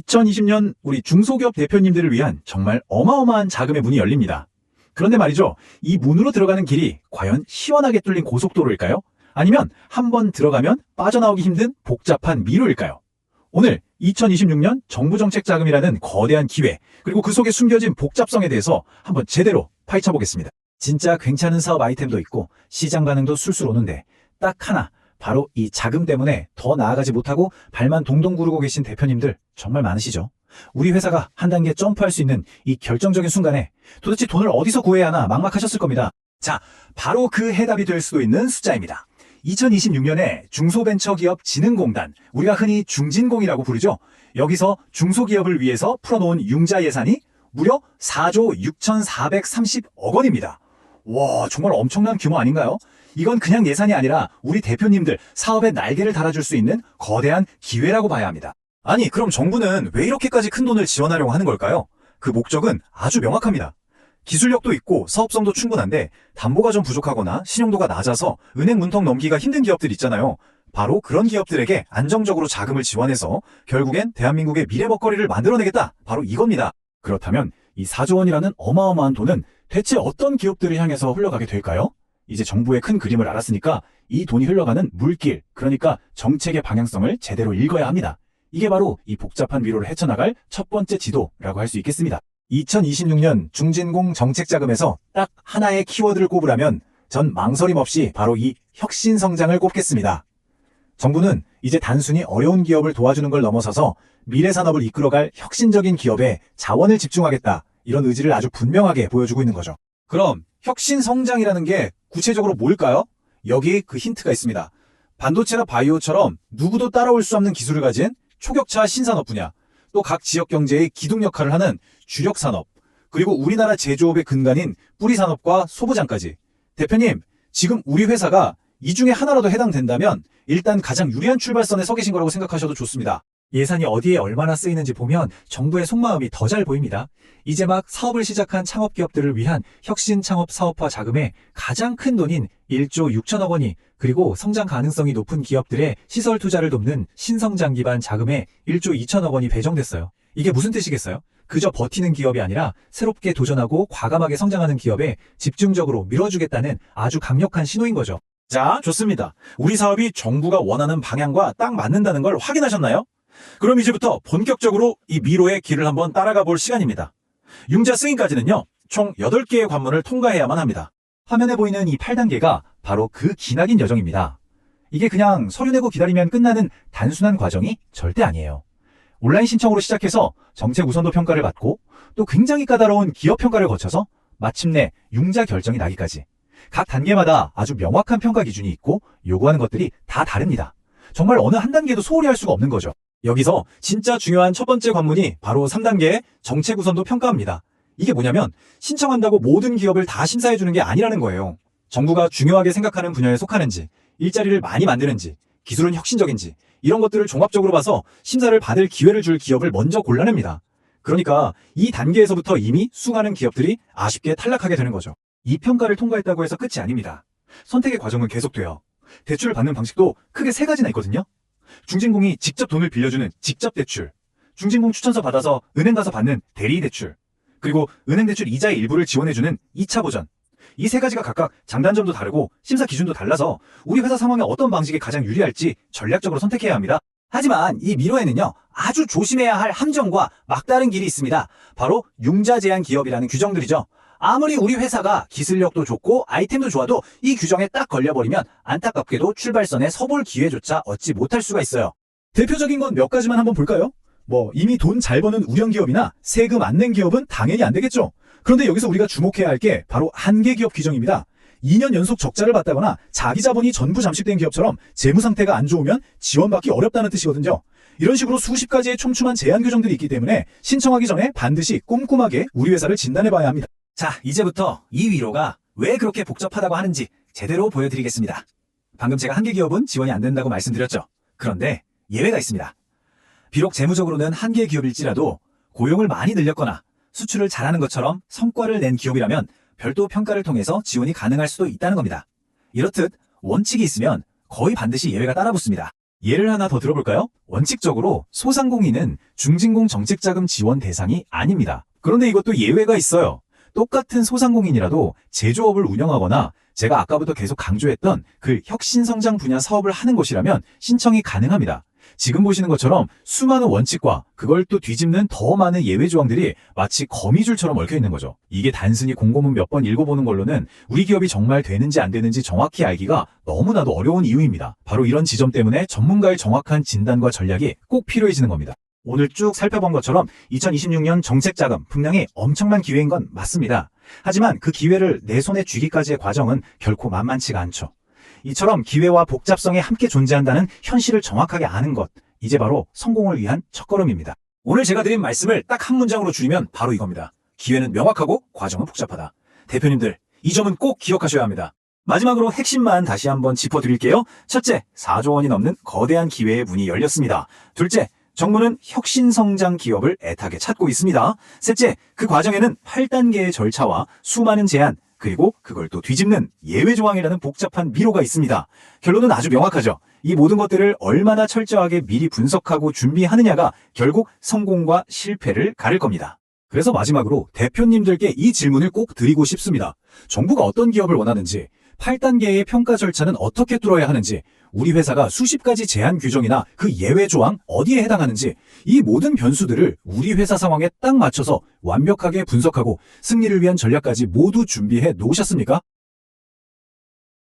2020년 우리 중소기업 대표님들을 위한 정말 어마어마한 자금의 문이 열립니다. 그런데 말이죠. 이 문으로 들어가는 길이 과연 시원하게 뚫린 고속도로일까요? 아니면 한번 들어가면 빠져나오기 힘든 복잡한 미로일까요? 오늘 2026년 정부 정책 자금이라는 거대한 기회, 그리고 그 속에 숨겨진 복잡성에 대해서 한번 제대로 파헤쳐 보겠습니다. 진짜 괜찮은 사업 아이템도 있고 시장 반응도 술술 오는데 딱 하나 바로 이 자금 때문에 더 나아가지 못하고 발만 동동 구르고 계신 대표님들 정말 많으시죠? 우리 회사가 한 단계 점프할 수 있는 이 결정적인 순간에 도대체 돈을 어디서 구해야 하나 막막하셨을 겁니다. 자, 바로 그 해답이 될 수도 있는 숫자입니다. 2026년에 중소벤처기업진흥공단, 우리가 흔히 중진공이라고 부르죠. 여기서 중소기업을 위해서 풀어놓은 융자 예산이 무려 4조 6,430억 원입니다. 와, 정말 엄청난 규모 아닌가요? 이건 그냥 예산이 아니라 우리 대표님들 사업의 날개를 달아줄 수 있는 거대한 기회라고 봐야 합니다. 아니, 그럼 정부는 왜 이렇게까지 큰 돈을 지원하려고 하는 걸까요? 그 목적은 아주 명확합니다. 기술력도 있고 사업성도 충분한데 담보가 좀 부족하거나 신용도가 낮아서 은행 문턱 넘기가 힘든 기업들 있잖아요. 바로 그런 기업들에게 안정적으로 자금을 지원해서 결국엔 대한민국의 미래 먹거리를 만들어내겠다. 바로 이겁니다. 그렇다면 이 4조 원이라는 어마어마한 돈은 대체 어떤 기업들을 향해서 흘러가게 될까요? 이제 정부의 큰 그림을 알았으니까 이 돈이 흘러가는 물길, 그러니까 정책의 방향성을 제대로 읽어야 합니다. 이게 바로 이 복잡한 미로를 헤쳐나갈 첫 번째 지도라고 할 수 있겠습니다. 2026년 중진공 정책자금에서 딱 하나의 키워드를 꼽으라면 전 망설임 없이 바로 이 혁신 성장을 꼽겠습니다. 정부는 이제 단순히 어려운 기업을 도와주는 걸 넘어서서 미래 산업을 이끌어갈 혁신적인 기업에 자원을 집중하겠다. 이런 의지를 아주 분명하게 보여주고 있는 거죠. 그럼 혁신 성장이라는 게 구체적으로 뭘까요? 여기 그 힌트가 있습니다. 반도체나 바이오처럼 누구도 따라올 수 없는 기술을 가진 초격차 신산업 분야, 또 각 지역 경제의 기둥 역할을 하는 주력 산업, 그리고 우리나라 제조업의 근간인 뿌리 산업과 소부장까지. 대표님, 지금 우리 회사가 이 중에 하나라도 해당된다면 일단 가장 유리한 출발선에 서 계신 거라고 생각하셔도 좋습니다. 예산이 어디에 얼마나 쓰이는지 보면 정부의 속마음이 더 잘 보입니다. 이제 막 사업을 시작한 창업기업들을 위한 혁신 창업 사업화 자금에 가장 큰 돈인 1조 6천억 원이 그리고 성장 가능성이 높은 기업들의 시설 투자를 돕는 신성장 기반 자금에 1조 2천억 원이 배정됐어요. 이게 무슨 뜻이겠어요? 그저 버티는 기업이 아니라 새롭게 도전하고 과감하게 성장하는 기업에 집중적으로 밀어주겠다는 아주 강력한 신호인 거죠. 자, 좋습니다. 우리 사업이 정부가 원하는 방향과 딱 맞는다는 걸 확인하셨나요? 그럼 이제부터 본격적으로 이 미로의 길을 한번 따라가 볼 시간입니다. 융자 승인까지는요, 총 8개의 관문을 통과해야만 합니다. 화면에 보이는 이 8단계가 바로 그 기나긴 여정입니다. 이게 그냥 서류 내고 기다리면 끝나는 단순한 과정이 절대 아니에요. 온라인 신청으로 시작해서 정책 우선도 평가를 받고 또 굉장히 까다로운 기업 평가를 거쳐서 마침내 융자 결정이 나기까지 각 단계마다 아주 명확한 평가 기준이 있고 요구하는 것들이 다 다릅니다. 정말 어느 한 단계도 소홀히 할 수가 없는 거죠. 여기서 진짜 중요한 첫 번째 관문이 바로 3단계 정책 우선도 평가입니다. 이게 뭐냐면 신청한다고 모든 기업을 다 심사해 주는 게 아니라는 거예요. 정부가 중요하게 생각하는 분야에 속하는지, 일자리를 많이 만드는지, 기술은 혁신적인지 이런 것들을 종합적으로 봐서 심사를 받을 기회를 줄 기업을 먼저 골라냅니다. 그러니까 이 단계에서부터 이미 수많은 기업들이 아쉽게 탈락하게 되는 거죠. 이 평가를 통과했다고 해서 끝이 아닙니다. 선택의 과정은 계속돼요. 대출을 받는 방식도 크게 세 가지나 있거든요. 중진공이 직접 돈을 빌려주는 직접 대출, 중진공 추천서 받아서 은행 가서 받는 대리 대출, 그리고 은행 대출 이자의 일부를 지원해주는 2차 보전. 이 세 가지가 각각 장단점도 다르고 심사 기준도 달라서 우리 회사 상황에 어떤 방식이 가장 유리할지 전략적으로 선택해야 합니다. 하지만 이 미로에는요, 아주 조심해야 할 함정과 막다른 길이 있습니다. 바로 융자 제한 기업이라는 규정들이죠. 아무리 우리 회사가 기술력도 좋고 아이템도 좋아도 이 규정에 딱 걸려버리면 안타깝게도 출발선에 서볼 기회조차 얻지 못할 수가 있어요. 대표적인 건 몇 가지만 한번 볼까요? 뭐 이미 돈 잘 버는 우량 기업이나 세금 안 낸 기업은 당연히 안 되겠죠. 그런데 여기서 우리가 주목해야 할 게 바로 한계 기업 규정입니다. 2년 연속 적자를 봤다거나 자기 자본이 전부 잠식된 기업처럼 재무 상태가 안 좋으면 지원받기 어렵다는 뜻이거든요. 이런 식으로 수십 가지의 촘촘한 제한 규정들이 있기 때문에 신청하기 전에 반드시 꼼꼼하게 우리 회사를 진단해 봐야 합니다. 자, 이제부터 이 위로가 왜 그렇게 복잡하다고 하는지 제대로 보여드리겠습니다. 방금 제가 한계 기업은 지원이 안 된다고 말씀드렸죠. 그런데 예외가 있습니다. 비록 재무적으로는 한계 기업일지라도 고용을 많이 늘렸거나 수출을 잘하는 것처럼 성과를 낸 기업이라면 별도 평가를 통해서 지원이 가능할 수도 있다는 겁니다. 이렇듯 원칙이 있으면 거의 반드시 예외가 따라붙습니다. 예를 하나 더 들어볼까요? 원칙적으로 소상공인은 중진공 정책자금 지원 대상이 아닙니다. 그런데 이것도 예외가 있어요. 똑같은 소상공인이라도 제조업을 운영하거나 제가 아까부터 계속 강조했던 그 혁신성장 분야 사업을 하는 것이라면 신청이 가능합니다. 지금 보시는 것처럼 수많은 원칙과 그걸 또 뒤집는 더 많은 예외 조항들이 마치 거미줄처럼 얽혀 있는 거죠. 이게 단순히 공고문 몇 번 읽어보는 걸로는 우리 기업이 정말 되는지 안 되는지 정확히 알기가 너무나도 어려운 이유입니다. 바로 이런 지점 때문에 전문가의 정확한 진단과 전략이 꼭 필요해지는 겁니다. 오늘 쭉 살펴본 것처럼 2026년 정책 자금 분량이 엄청난 기회인 건 맞습니다. 하지만 그 기회를 내 손에 쥐기까지의 과정은 결코 만만치가 않죠. 이처럼 기회와 복잡성이 함께 존재한다는 현실을 정확하게 아는 것, 이제 바로 성공을 위한 첫걸음입니다. 오늘 제가 드린 말씀을 딱 한 문장으로 줄이면 바로 이겁니다. 기회는 명확하고 과정은 복잡하다. 대표님들, 이 점은 꼭 기억하셔야 합니다. 마지막으로 핵심만 다시 한번 짚어드릴게요. 첫째, 4조 원이 넘는 거대한 기회의 문이 열렸습니다. 둘째, 정부는 혁신성장 기업을 애타게 찾고 있습니다. 셋째, 그 과정에는 8단계의 절차와 수많은 제한, 그리고 그걸 또 뒤집는 예외 조항이라는 복잡한 미로가 있습니다. 결론은 아주 명확하죠. 이 모든 것들을 얼마나 철저하게 미리 분석하고 준비하느냐가 결국 성공과 실패를 가를 겁니다. 그래서 마지막으로 대표님들께 이 질문을 꼭 드리고 싶습니다. 정부가 어떤 기업을 원하는지, 8단계의 평가 절차는 어떻게 뚫어야 하는지, 우리 회사가 수십 가지 제한 규정이나 그 예외 조항 어디에 해당하는지, 이 모든 변수들을 우리 회사 상황에 딱 맞춰서 완벽하게 분석하고 승리를 위한 전략까지 모두 준비해 놓으셨습니까?